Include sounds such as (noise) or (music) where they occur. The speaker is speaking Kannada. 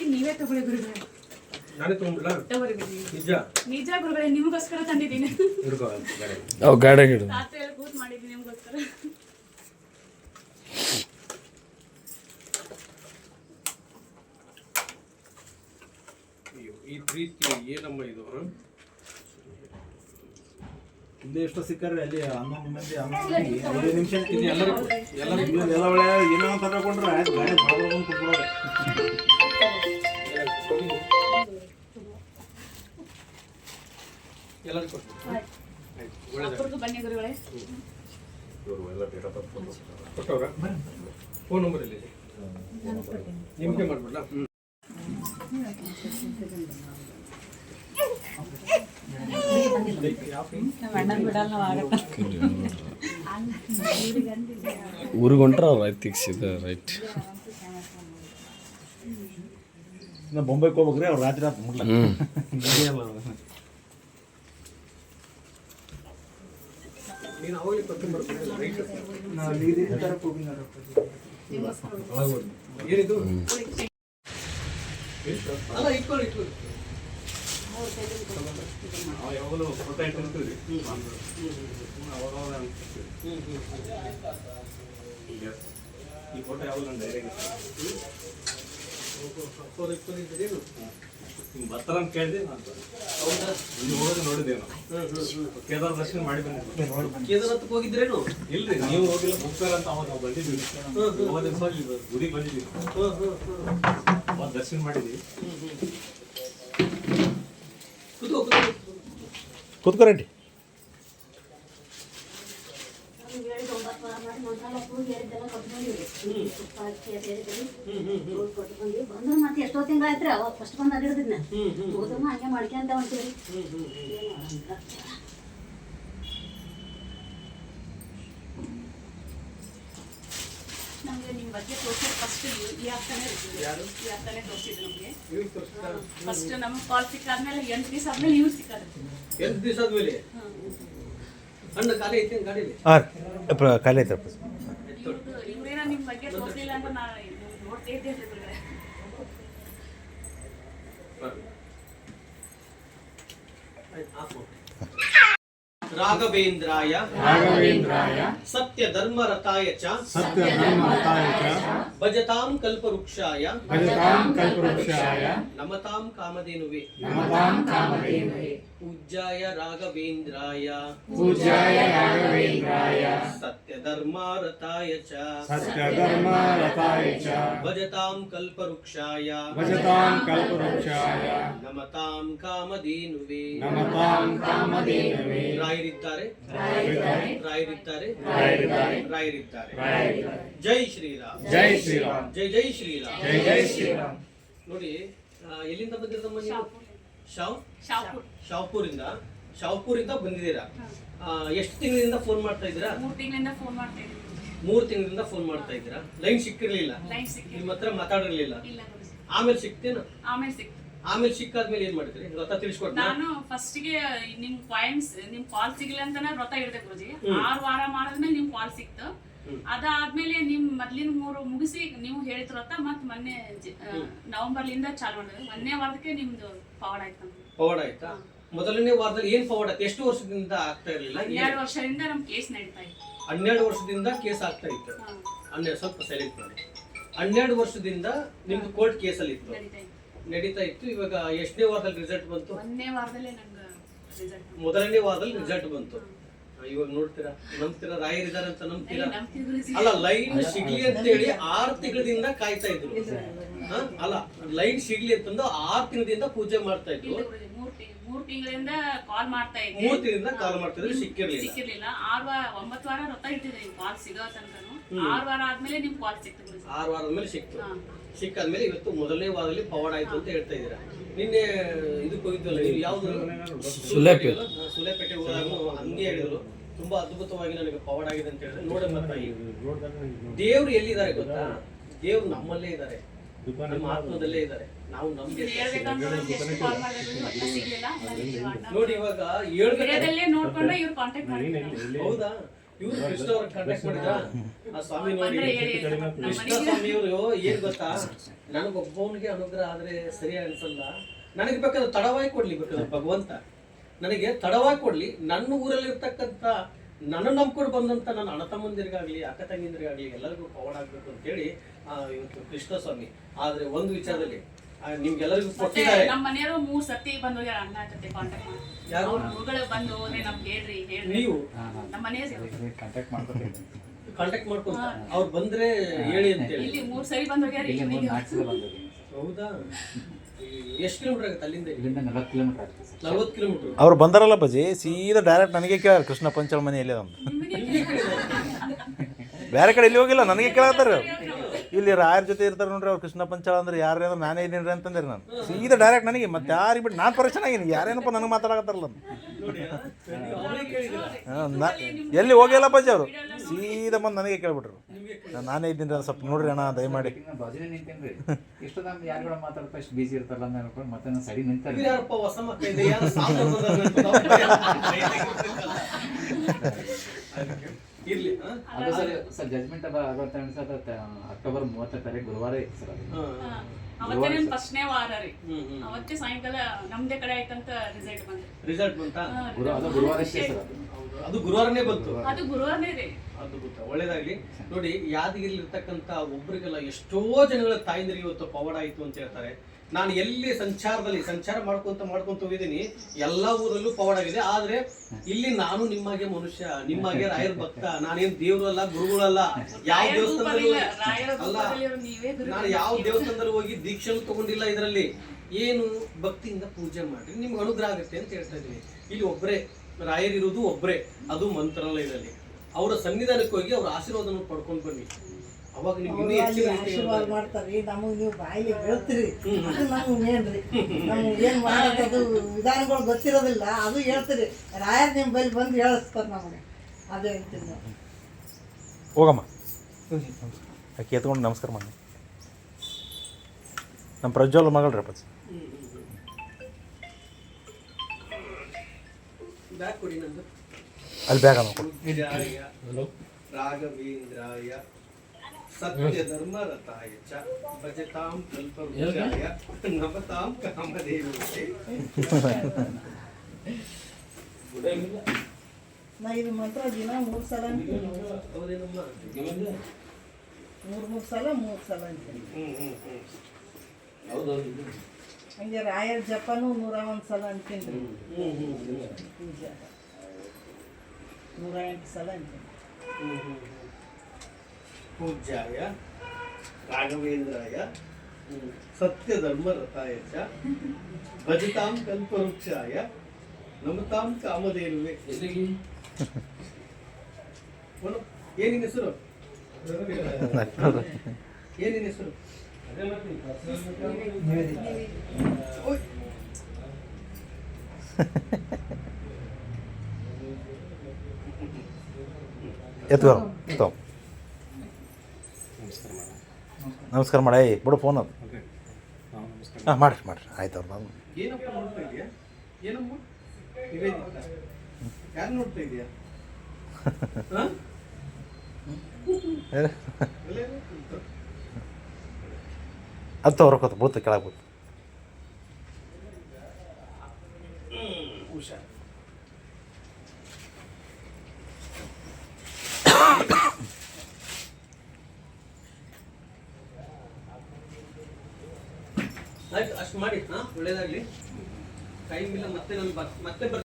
ಇದ್ ನೀವೇ ತಗೊಳ್ಳಿ ಗುರುಗಳೇ ನಾನೇ ತೊಗೊಂಡ್ಬಿಡ್ಲಾ? ನಿಜ? ನಿಜ ಗುರುಗಳೇ ನಿಮಗೋಸ್ಕರ ತಂದಿದ್ದೀನಿ. ಹಿಡ್ಕೋ ಗಾಡಿ ಅವು ಗಾಡಿಯಾಗ ಇಡು ರಾತ್ರಿ ಎಲ್ಲ ಕೂತ್ ಮಾಡಿದ್ದೀನಿ ನಿಮ್ಗೋಸ್ಕರ. ಅಯ್ಯೋ, ಈ ಪ್ರೀತಿ ಏನಮ್ಮ ಇದು ಹ? ಇಲ್ಲಿ ಎಷ್ಟು ಸಿಕ್ಕಾರೆ ಅಲ್ಲಿ ಹನ್ನೊಂದು ಮಂದಿ ಹನ್ನೊಂದು ಮಂದಿ ಐದು ನಿಮಿಷ ಇದು ಎಲ್ಲರಿಗೂ? ಎಲ್ಲರಿಗೂ? ಎಲ್ಲ ಒಳ್ಳೆ ಏನೋ ಅಂತ ತಗೊಂಡ್ರೆ ಗಾಡಿ ಕುತ್ಕೊಳ್ಳೋದು ಬನ್ನಿ ಗುರುಗಳೇ. ಕೊಟ್ಟವ್ರ? ಫೋನ್ ನಂಬರ್ ಇಲ್ಲಿ ನಿಮಗೆ ಮಾಡ್ಬಿಡ್ಲಾ ಹ್ಞೂ ಊರಿಗೆ ಹೊಂಟ್ರ ರೈಟ್ ತಿಕ್ಸಿದ ರೈಟ್. ನಾ ಬೊಂಬೈಗೆ ಹೋಗ್ಬೇಕ್ರಿ ಅವ್ರು ರಾತ್ರಿ ರಾತ್ರಿ ಮುಟ್ಲ (laughs) ಹ್ಞೂ ನಡೆಯಲ್ಲ ಅವ್ರು. ನೀನು ಅವಾಗಲೇ ಕರ್ಕೊಂಡ್ಬರ್ತೀನಿ ರೈಟ್ ಏನಿದು ಅಲ್ಲ ಇಟ್ಕೊಳ್ಳಿ ಇಟ್ಕೊಳ್ಳಿ ಅವ ಯಾವಾಗಲೂ ಫೋಟೋ ಇಟ್ಟಿರ್ತೀವಿ ಅವಾಗ. ಈಗ ಈ ಫೋಟೋ ಯಾವಾಗಲೂ ಡೈರೆಕ್ಟ್ ಬರ್ತಾರ ಅಂತ ಕೇಳಿದೆ ನಾನು ಹೌದಾ ಇಲ್ಲಿ ಹೋಗಿ ನೋಡಿದೆ ನಾವು ಕೇದಾರ ದರ್ಶನ ಮಾಡಿ ಕೇದಾರಕ್ಕೆ ಹೋಗಿದ್ರೇನು? ಇಲ್ರಿ ನೀವು ಹೋಗಿಲ್ಲ ಹೋಗ್ತಾರ ಅಂತ ಅವಾಗ ನಾವು ಬಂದಿದ್ವಿ ಮಾಡಿದ್ವಿ ಕೂತ್ಕೋ ಕೂತ್ಕೋ ಕೂತ್ಕೊರಂಡಿ ಬಂದ್ರೆ ಮತ್ತೆ ಎಷ್ಟೋ ತಿಂಗಳಾಯ್ತ್ರಿ ಅವಾಗ ಫಸ್ಟ್ ಬಂದು ಅದಿಡ್ದಿದ್ನ ಹೋದಮ್ಮ ಹಂಗೆ ಮಾಡ್ಕೊಂತ ಹೊಂಟಿರಿ ನಮ್ಗೆ ನಿಮ್ಮ ಬಗ್ಗೆ ತೋರಿಸಿದ ಫಸ್ಟ್ ಈ ಆಗ್ತಾನೆ? ಈ ಆಗ್ತಾನೆ ತೋರಿಸಿದ್ರು ನಮ್ಗೆ ಫಸ್ಟ್ ನಮ್ಗೆ ಕಾಲ್ ಸಿಕ್ಕಾದ್ಮೇಲೆ ಎಂಟು ದಿವಸ ಆದ್ಮೇಲೆ ಇವ್ರು ಸಿಕ್ಕಾದ್ರು. ಎಂಟು ದಿವಸ ಆದ್ಮೇಲೆ ಅಣ್ಣ ಖಾಲಿ ಐತೆ ಗಾಡೀಲಿ ಹಾಂ ಖಾಲಿ ಐತ್ರಪ್ಪ ಇವ್ರದ್ದು ಇವ್ರೇನೋ ನಿಮ್ ಬಗ್ಗೆ ತೋರಿಸಿಲ್ಲ ಅಂತ ನಾ ನೋಡ್ತಾ ಇದ್ದೆ ಗುರುಗಳೇ ರಾಘವೇಂದ್ರಾಯ ರಾಘವೇಂದ್ರಾಯ ಸತ್ಯ ಧರ್ಮ ರಥಾಯ ಚ ಸತ್ಯ ಧರ್ಮತಾಯ ಚ ಭಜತಾಂ ಕಲ್ಪವೃಕ್ಷಾಯ ಭಜತಾಂ ಕಲ್ಪವೃಕ್ಷಾಯ ನಮತಾಂ ಕಾಮಧೇನುವೆ ನಮತಾಂ ಕಾಮಧೇನವೇ ಪೂಜ್ಯಾಯ ರಾಘವೇಂದ್ರಾಯ ಪೂಜ್ಯಾಯ ರಾಯರಿದ್ದಾರೆ. ರಾಯರಿದ್ದಾರೆ. ರಾಯರಿದ್ದಾರೆ. ಜೈ ಶ್ರೀರಾಮ್. ಜೈ ಶ್ರೀರಾಮ್. ಜೈ ಜೈ ಶ್ರೀರಾಮ್. ಜೈ ಜೈ ಶ್ರೀರಾಮ್. ನೋಡಿ ಎಲ್ಲಿಂದ ಬಂದಿರ ನೀವು? ಶಾವ್? ಶಾಪುರ್ ಶಾವ್ಪುರಿಂದ? ಶಾವ್ಪುರಿಂದ ಬಂದಿದ್ದೀರಾ? ಆ, ಎಷ್ಟು ತಿಂಗಳಿಂದ ಫೋನ್ ಮಾಡ್ತಾ ಇದ್ದೀರಾ? ಮೂರ್ ತಿಂಗಳಿಂದ ಫೋನ್ ಮಾಡ್ತಾ ಇದ್ದೀನಿ. ಮೂರು ತಿಂಗಳಿಂದ ಫೋನ್ ಮಾಡ್ತಾ ಇದ್ದೀರಾ? ಲೈನ್ ಸಿಕ್ಕಿರ್ಲಿಲ್ಲ. ನಿಮ್ಮ ಹತ್ರ ಮಾತಾಡಿರ್ಲಿಲ್ಲ. ಆಮೇಲೆ ಸಿಕ್ತೇನ? ಆಮೇಲೆ ಸಿಕ್ತು. ಆಮೇಲೆ ಸಿಕ್ಕಾದ್ಮೇಲೆ ಏನ್ ಮಾಡ್ತೀರಿ ವ್ರತ ತಿಳಿಸ್ಕೊಟ್ಟ ನಾನು ಫಸ್ಟ್ಗೆ ನಿಮ್ ಪಾಯಿಂಟ್ಸ್ ನಿಮ್ ಕಾಲ್ ಸಿಗಲಿಲ್ಲ ಅಂತಾನೆ ವ್ರತ ಹಿಡ್ದೆ ಗುರುಜಿ. ಆರು ವಾರ ಮಾಡಿದ್ಮೇಲೆ ನಿಮ್ ಕಾಲ್ ಸಿಕ್ತು. ಅದಾದ್ಮೇಲೆ ನಿಮ್ ಮೊದ್ಲಿನ ಮೂರು ಮುಗಿಸಿ ನೀವು ಹೇಳಿದ ವ್ರತ ಮತ್ ಮೊನ್ನೆ ನವೆಂಬರ್ಲಿಂದ ಚಾಲು ಮಾಡಿದ್ರಿ ಮೊನ್ನೆ ವಾರಕ್ಕೆ ನಿಮ್ದು ಪವಾಡ ಆಯ್ತು ಫಾರ್ವರ್ಡ್ ಪವಾಡ ಆಯ್ತಾ? ಮೊದಲನೇ ವಾರದಲ್ಲಿ ಏನ್ ಪವಾಡ ಆಯ್ತು? ಎಷ್ಟು ವರ್ಷದಿಂದ ಆಗ್ತಾ ಇರಲಿಲ್ಲ? ಹನ್ನೆರಡು ವರ್ಷದಿಂದ ನಮ್ ಕೇಸ್ ನಡೀತಾ ಇತ್ತು. ಹನ್ನೆರಡು ವರ್ಷದಿಂದ ಕೇಸ್ ಆಗ್ತಾ ಇತ್ತು. ಹನ್ನೆರಡು ಸ್ವಲ್ಪ ಸೈಲೆಂಟ್ ಮಾಡಿ ಹನ್ನೆರಡು ವರ್ಷದಿಂದ ನಿಮ್ದು ಕೋರ್ಟ್ ಕೇಸಲ್ಲಿ ಇತ್ತು. ನಡೀತಾ ಇತ್ತು. ಇವಾಗ ಎಷ್ಟನೇ ವಾರದಲ್ಲಿ ರಿಸಲ್ಟ್ ಬಂತು? ಒಂದನೇ ವಾರದಲ್ಲೇ ನಂಗೆ ರಿಸಲ್ಟ್ ಮೊದಲನೇ ವಾರದಲ್ಲಿ ರಿಸಲ್ಟ್ ಬಂತು. ಇವಾಗ ನೋಡ್ತೀರಾ? ನಂಬ್ತೀರಾ? ರಾಯರಿದ್ದಾರೆ ಅಂತ ನಂಬ್ತೀರಾ? ಅಲ್ಲ ಲೈನ್ ಸಿಗ್ಲಿ ಅಂತ ಹೇಳಿ ಆರು ತಿಂಗಳಿಂದ ಕಾಯ್ತಾ ಇದ್ರು. ಹ? ಅಲ್ಲ ಲೈನ್ ಸಿಗ್ಲಿ ಅಂತಂದು ಆರು ತಿಂಗಳಿಂದ ಪೂಜೆ ಮಾಡ್ತಾ ಇದ್ರು. ಮೂರ್ ತಿಂಗ್- ತಿಂಗಳಿಂದ ಕಾಲ್ ಮಾಡ್ತಾ ಇದ್ದೆ. ಮೂರ್ ತಿಂಗಳಿಂದ ಕಾಲ್ ಮಾಡ್ತಿದ್ರು ಸಿಕ್ಕಿರ್ಲಿಲ್ಲ. ಸಿಕ್ಕಿರ್ಲಿಲ್ಲ. ಆರ್ ವಾರ ಒಂಬತ್ತು ವಾರ ಇಟ್ಟಿದ್ದೆ ಕಾಲ್ ಸಿಗೋ ತನಕ ಆರ್ ವಾರ ಆದ್ಮೇಲೆ ನಿಮ್ ಕಾಲ್ ಸಿಕ್ತು ಆರ್ ವಾರ ಮೇಲೆ ಸಿಕ್ತು. ಸಿಕ್ಕಾದ್ಮೇಲೆ ಇವತ್ತು ಮೊದಲನೇ ವಾರದಲ್ಲಿ ಪವಾಡ ಆಯ್ತು ಅಂತ ಹೇಳ್ತಾ ಇದ್ದೀರಾ. ನಿನ್ನೆ ಇದಕ್ಕೆ ಹೋಗಿದ್ವಲ್ಲ ನೀವು? ಯಾವ್ದು? ಸುಲೇಪೇಟೆ. ಸುಲೇಪೇಟೆ ಹೋದಾಗ ಹಂಗೆ ಹೇಳಿದ್ರು. ತುಂಬಾ ಅದ್ಭುತವಾಗಿ ನನಗೆ ಪವಾಡ ಆಗಿದೆ ಅಂತ ಹೇಳಿದ್ರೆ. ನೋಡಮ್ಮ ತಾಯಿ. ದೇವ್ರು ಎಲ್ಲಿದ್ದಾರೆ ಗೊತ್ತಾ? ದೇವ್ರು ನಮ್ಮಲ್ಲೇ ಇದ್ದಾರೆ. ನಮ್ಮ ಆತ್ಮದಲ್ಲೇ ಇದ್ದಾರೆ. ನಾವು ನಮ್ಗೆ ನೋಡಿ ಇವಾಗ ಹೌದಾ? ಇವ್ರು ಕೃಷ್ಣ ಅವ್ರ ಕಾಂಟ್ಯಾಕ್ಟ್ ಮಾಡಿದ್ರ? ಆ ಸ್ವಾಮಿ ನೋಡಿ ಕೃಷ್ಣ ಸ್ವಾಮಿ ಅವರು ಏನ್ ಗೊತ್ತಾ? ನನಗೊಬ್ಬವನಿಗೆ ಅನುಗ್ರಹ ಆದ್ರೆ ಸರಿ ಅನ್ಸಲ್ಲ. ನನಗೆ ಬೇಕಾದ್ರೆ ತಡವಾಗಿ ಕೊಡ್ಲಿ ಬೇಕಾದ್ರೆ ಭಗವಂತ. ನನಗೆ ತಡವಾಗಿ ಕೊಡ್ಲಿ. ನನ್ನ ಊರಲ್ಲಿ ಇರ್ತಕ್ಕಂಥ ನನ್ನ ನಂಬ್ಕೊಂಡು ಬಂದಂತ ನನ್ನ ಅಣ್ಣ ತಮ್ಮಂದಿರಿಗಾಗ್ಲಿ ಅಕ್ಕ ತಂಗಿಂದಿರಿಗಾಗ್ಲಿ ಎಲ್ಲರಿಗೂ ಪವಾಡ ಆಗ್ಬೇಕು ಅಂತೇಳಿ ಆ, ಇವತ್ತು ಕೃಷ್ಣ ಸ್ವಾಮಿ. ಆದ್ರೆ ಒಂದು ವಿಚಾರದಲ್ಲಿ ನಿಮ್ಗೆಲ್ಲರಿಗೂ ಕೊಟ್ಟಿದ್ದಾರೆ. ನಮ್ಮ ಮನೆಯವರು ಮೂರ್ ಸತಿ ಬಂದು ಹೋಗ್ಯಾರ ಅಣ್ಣ ಜೊತೆ ಕಾಂಟ್ಯಾಕ್ಟ್ ಮಾಡಿ. ಯಾರು? ಗುರುಗಳು ಬಂದು ಹೋದ್ರೆ ನಮ್ಗೆ ಹೇಳ್ರಿ ಹೇಳ್ರಿ. ನೀವು? ನಮ್ಮ ಮನೆಯ ಕಾಂಟ್ಯಾಕ್ಟ್ ಮಾಡ್ಕೊತೀನಿ ಕಾಂಟ್ಯಾಕ್ಟ್ ಮಾಡ್ಕೊಂತ ಅವ್ರು ಬಂದ್ರೆ ಹೇಳಿ ಅಂತೇಳಿ ಇಲ್ಲಿ ಮೂರ್ ಸರಿ ಬಂದು ಹೋಗ್ಯಾರ ಇಲ್ಲಿ ಮೂರು ನಾಲ್ಕು ಸಲ ಬಂದಿದ್ದೀನಿ ಹೌದಾ? ಎಷ್ಟು ಕಿಲೋಮೀಟರ್ ಆಗುತ್ತೆ ಅಲ್ಲಿಂದ? ಇಲ್ಲಿಂದ ನಲವತ್ತು ಕಿಲೋಮೀಟರ್ ಆಗುತ್ತೆ. ನಲವತ್ತು ಕಿಲೋಮೀಟರ್ ಅವ್ರು ಬಂದಾರಲ್ಲ ಬಜಿ ಸೀದಾ ಡೈರೆಕ್ಟ್ ನನಗೆ ಕೇಳ ಕೃಷ್ಣ ಪಂಚಲ್ ಮನೆ ಎಲ್ಲಿದೆ ಅಂತ. ಬೇರೆ ಕಡೆ ಇಲ್ಲಿ ಹೋಗಿಲ್ಲ ನನಗೆ ಕೇಳತ್ತಾರ ಇಲ್ಲಿ ರಾಯರ ಜೊತೆ ಇರ್ತಾರೆ ನೋಡ್ರಿ ಅವ್ರು ಕೃಷ್ಣ ಪಂಚಾಳ ಅಂದ್ರೆ ಯಾರು ಅಂದ್ರೆ ನಾನೇ ಇದ್ದೀನಿ ಅಂತಂದ್ರೆ ನಾನು. ಸೀದಾ ಡೈರೆಕ್ಟ್ ನನಗೆ ಮತ್ತೆ ಯಾರಿಗೆ ಬಿಟ್ಟು ನಾನು ಪರೀಕ್ಷೆ ಆಗಿನಿ ಯಾರೇನಪ್ಪ ನನಗೆ ಮಾತಾಡಕತ್ತಾರಲ್ಲ ನಾ ಎಲ್ಲಿ ಹೋಗಿಲ್ಲ ಪಜ್ಜಿ ಅವರು? ಸೀದಾ ಬಂದು ನನಗೆ ಕೇಳ್ಬಿಟ್ರು. ನಾನೇ ಇದ್ದೀನಿ ರೀ ಸ್ವಲ್ಪ ನೋಡ್ರಿ ಅಣ್ಣ ದಯಮಾಡಿ. (laughs) (laughs) ಅದು ಸರ್ ಸರ್ ಜಜ್ಮೆಂಟ್ ಅದ ಆಗುತ್ತೆ ಸರ್ ಅಕ್ಟೋಬರ್ ಮೂವತ್ತನೇ ತಾರೀಕು ಗುರುವಾರ ಐತೆ ಸರ್ ಅದು. ಹಾ. ಅವತ್ತೇ ಫಸ್ಟ್ನೇ ವಾರ ರೀ. ಅವತ್ತೇ ಸಾಯಂಕಾಲ ನಮ್ದೇ ಕಡೆ ಆಯ್ತಂತ ರಿಸಲ್ಟ್ ಬಂದ್ರಿ ರಿಸಲ್ಟ್ ಬಂತಾ? ಗುರು ಅದು ಗುರುವಾರ ಅಷ್ಟೇ ಸರ್ ಅದು. ಅದು ಗುರುವಾರನೇ ಬಂತು? ಅದು ಗುರುವಾರನೇ ರೀ. ಗೊತ್ತಾ. ಒಳ್ಳೇದಾಗ್ಲಿ. ನೋಡಿ ಯಾದಗಿರಿ ಇರ್ತಕ್ಕಂಥ ಒಬ್ರಿಗೆಲ್ಲ ಎಷ್ಟೋ ಜನಗಳ ತಾಯಂದಿರಿಗೆ ಇವತ್ತು ಪವಾಡ ಆಯ್ತು ಅಂತ ಹೇಳ್ತಾರೆ. ನಾನು ಎಲ್ಲಿ ಸಂಚಾರದಲ್ಲಿ ಸಂಚಾರ ಮಾಡ್ಕೊಂತ ಮಾಡ್ಕೊಂತ ಹೋಗಿದ್ದೀನಿ ಎಲ್ಲ ಊರಲ್ಲೂ ಪವಾಡ ಆಗಿದೆ. ಆದ್ರೆ ಇಲ್ಲಿ ನಾನು ನಿಮ್ಮಾಗೆ ಮನುಷ್ಯ ನಿಮ್ಮಾಗೆ ರಾಯರ ಭಕ್ತ ನಾನೇನ್ ದೇವ್ರಲ್ಲ ಗುರುಗಳಲ್ಲ ಯಾವ ದೇವಸ್ಥಾನದಲ್ಲಿ ಅಲ್ಲ ನಾನು ಯಾವ ದೇವಸ್ಥಾನದಲ್ಲಿ ಹೋಗಿ ದೀಕ್ಷೆನೂ ತಗೊಂಡಿಲ್ಲ ಇದರಲ್ಲಿ. ಏನು ಭಕ್ತಿಯಿಂದ ಪೂಜೆ ಮಾಡಿ ನಿಮ್ಗೆ ಅನುಗ್ರಹ ಆಗುತ್ತೆ ಅಂತ ಹೇಳ್ತಾ ಇದೀನಿ ಇಲ್ಲಿ ಒಬ್ಬರೇ ಇರೋದು ಒಬ್ಬರೇ ಅದು ಮಂತ್ರಾಲಯದಲ್ಲಿ. ಅವರ ಸನ್ನಿಧಾನಕ್ಕೆ ಹೋಗಿ ಅವ್ರ ಆಶೀರ್ವಾದನ ಪಡ್ಕೊಂಡು ಬನ್ನಿ. ಅವಾಗ ನೀವು ಇನ್ನೂ ಹೆಚ್ಚಿನ ರೀತಿಯಲ್ಲಿ ಆಶೀರ್ವಾದ ಮಾಡ್ತಾರ್ರಿ ನಮಗೆ ನೀವು ಬಾಯಿಗೆ ಹೇಳ್ತೀರಿ ಅದು ನಮ್ಗೆ ಮೇನ್ ರೀ. ನಮ್ಗೆ ಏನು ಮಾಡೋದು ವಿಧಾನಗಳು ಗೊತ್ತಿರೋದಿಲ್ಲ. ಅದು ಹೇಳ್ತೀರಿ. ರಾಯರ್ ನಿಮ್ಮ ಬಲ್ಲಿ ಬಂದು ಹೇಳಿಸ್ತಾರೆ ನಮಗೆ. ಅದು ಹೇಳ್ತೀನಿ ನಾವು ಹೋಗಮ್ಮ. ಆಕೆ ಎತ್ಕೊಂಡು ನಮಸ್ಕಾರ ಮಾಡಿ. ನಮ್ಮ ಪ್ರಜ್ವಲ್ ಮಗಳ್ರಿ ಅಪ್ಪಾಜಿ. ಬ್ಯಾಗ್ ಕೊಡಿ ನಂದು. ಅಲ್ಲಿ ಬ್ಯಾಗ್ ಅಮ್ಮ ಕೊಡು. ರಾಘವೇಂದ್ರಾಯ ಸತ್ಯ ಧರ್ಮ ರಥಾಯ ಚ ಭಜತಾಂ ಕಲ್ಪವೃಕ್ಷಾಯ ನಮತಾಂ ಕಾಮಧೇನುವೆ ನಾ ಇದು ಮಾತ್ರ ದಿನ ಮೂರು ಸಲ ಅಂತೀನಿ ಮೂರು ಮೂರು ಸಲ ಮೂರು ಸಲ ಅಂತೀನಿ ಹಂಗೆ ರಾಯರ್ ಜಪನು ನೂರ ಒಂದು ಸಲ ಅಂತೀನಿ ನೂರ ಎಂಟು ಸಲ ಅಂತೀನಿ ಪೂಜ್ಯಾಯ ರಾಘವೇಂದ್ರಾಯ ಸತ್ಯ ಧರ್ಮ ರಥಾಯ ಚ ಭಜತಾಂ ಕಲ್ಪವೃಕ್ಷಾಯ ನಮತಾಂ ಕಾಮಧೇನುವೆ. ಏನಿನ ಹೆಸರು? ಏನಿನ ಹೆಸರು? ಓಯ್. ಎತ್ಕೋ ತಗೋ ನಮಸ್ಕಾರ ಮಾಡಿ. ಬಿಡು ಫೋನ್ ಅದು. ಹಾಂ ಮಾಡಿರಿ ಮಾಡಿರಿ. ಆಯ್ತು ಅವ್ರು ನಾನು ಏನಪ್ಪ ಅವ್ರ ಕೂತು. ಬೂತ ಕೆಳಗೆ ಬೂತ್ ಹುಷಾರ್. ಅಷ್ಟು ಮಾಡಿ ಹಾ ಒಳ್ಳೇದಾಗ್ಲಿ. ಟೈಮ್ ಇಲ್ಲ ಮತ್ತೆ ನಾನು ಮತ್ತೆ